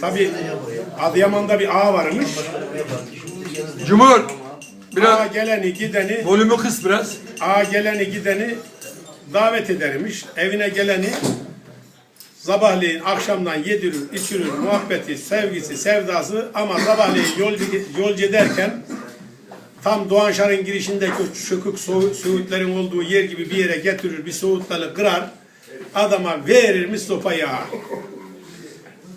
Tabii Adıyaman'da bir ağa varmış. Cumhur. Ağa Biraz geleni gideni, volümü kıs biraz. ağa geleni gideni davet edermiş. Evine geleni sabahleyin akşamdan yedirir, içirir, muhabbeti, sevgisi, sevdası ama sabahleyin yolcu, yolcu ederken tam Doğanşar'ın girişindeki o çökük Söğütlerin olduğu yer gibi bir yere getirir, bir Soğutları kırar, adama verirmiş sopayı ağa.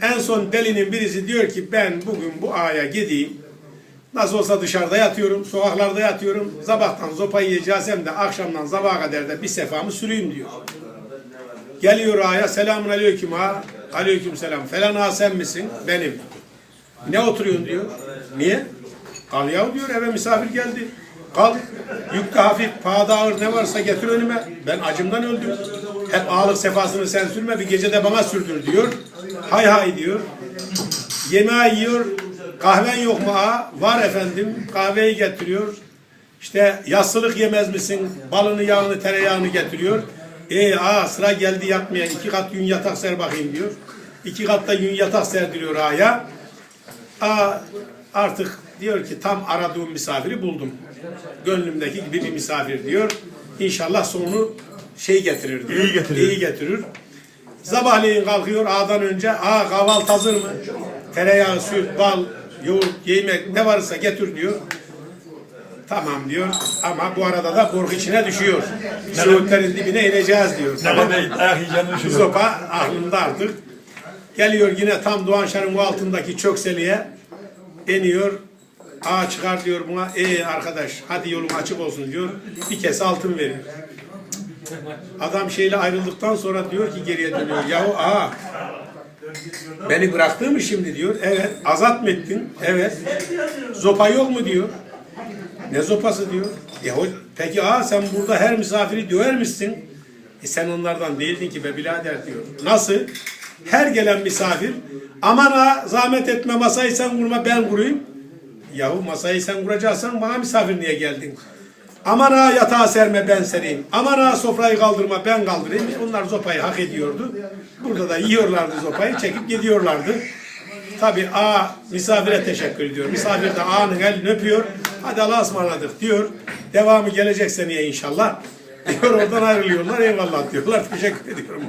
En son delinin birisi diyor ki ben bugün bu ağaya gideyim. Nasıl olsa dışarıda yatıyorum, sokaklarda yatıyorum. Sabahtan sopayı yiyeceğiz de akşamdan sabaha kadar da bir sefamı süreyim diyor. Geliyor ağaya selamun aleyküm ağa. Aleyküm selam. Falan ağa sen misin? Benim. Ne oturuyorsun diyor. Niye? Al diyor eve misafir geldi. Al. Yük hafif, pahada ağır ne varsa getir önüme. Ben acımdan öldüm. Hep ağalık sefasını sen sürme bir gece de bana sürdür diyor. Hay hay diyor. Yemeği yiyor. Kahven yok mu ağa? Var efendim. Kahveyi getiriyor. İşte yassılık yemez misin? Balını, yağını, tereyağını getiriyor. E ağa sıra geldi yatmaya. iki kat yün yatak ser bakayım diyor. İki katta yün yatak serdiriyor ağaya. Aa, artık diyor ki tam aradığım misafiri buldum. Gönlümdeki gibi bir misafir diyor. İnşallah sonunu şey getirir diyor. İyi getirir. İyi getirir. Sabahleyin kalkıyor ağadan önce. Aa kahvaltı hazır mı? Tereyağı, süt, bal, yoğurt, yemek ne varsa getir diyor. Tamam diyor ama bu arada da korku içine düşüyor. Söğütlerin dibine ineceğiz diyor. Tamam. Ayak yiyeceğini Bu sopa aklında artık. Geliyor yine tam Doğanşar'ın altındaki çökseliğe iniyor. Ağa çıkar diyor buna. Ey arkadaş hadi yolun açık olsun diyor. Bir kese altın veriyor. Adam şeyle ayrıldıktan sonra diyor ki geriye dönüyor. Yahu ağa beni bıraktın mı şimdi diyor. Evet. Azat mı ettin? Evet. Zopa yok mu diyor. Ne zopası diyor. O, peki ağa sen burada her misafiri döver misin? E sen onlardan değildin ki be birader diyor. Nasıl? Her gelen misafir aman ha zahmet etme masayı sen kurma ben kurayım. Yahu masayı sen kuracaksan bana misafir niye geldin? Aman ha yatağı serme ben sereyim. Aman ha sofrayı kaldırma ben kaldırayım. Onlar zopayı hak ediyordu. Burada da yiyorlardı zopayı çekip gidiyorlardı. Tabi A misafire teşekkür ediyor. Misafir de A'nın elini öpüyor. Hadi Allah'a ısmarladık diyor. Devamı gelecek seneye inşallah. Diyor oradan ayrılıyorlar. Eyvallah diyorlar. Teşekkür ediyorum.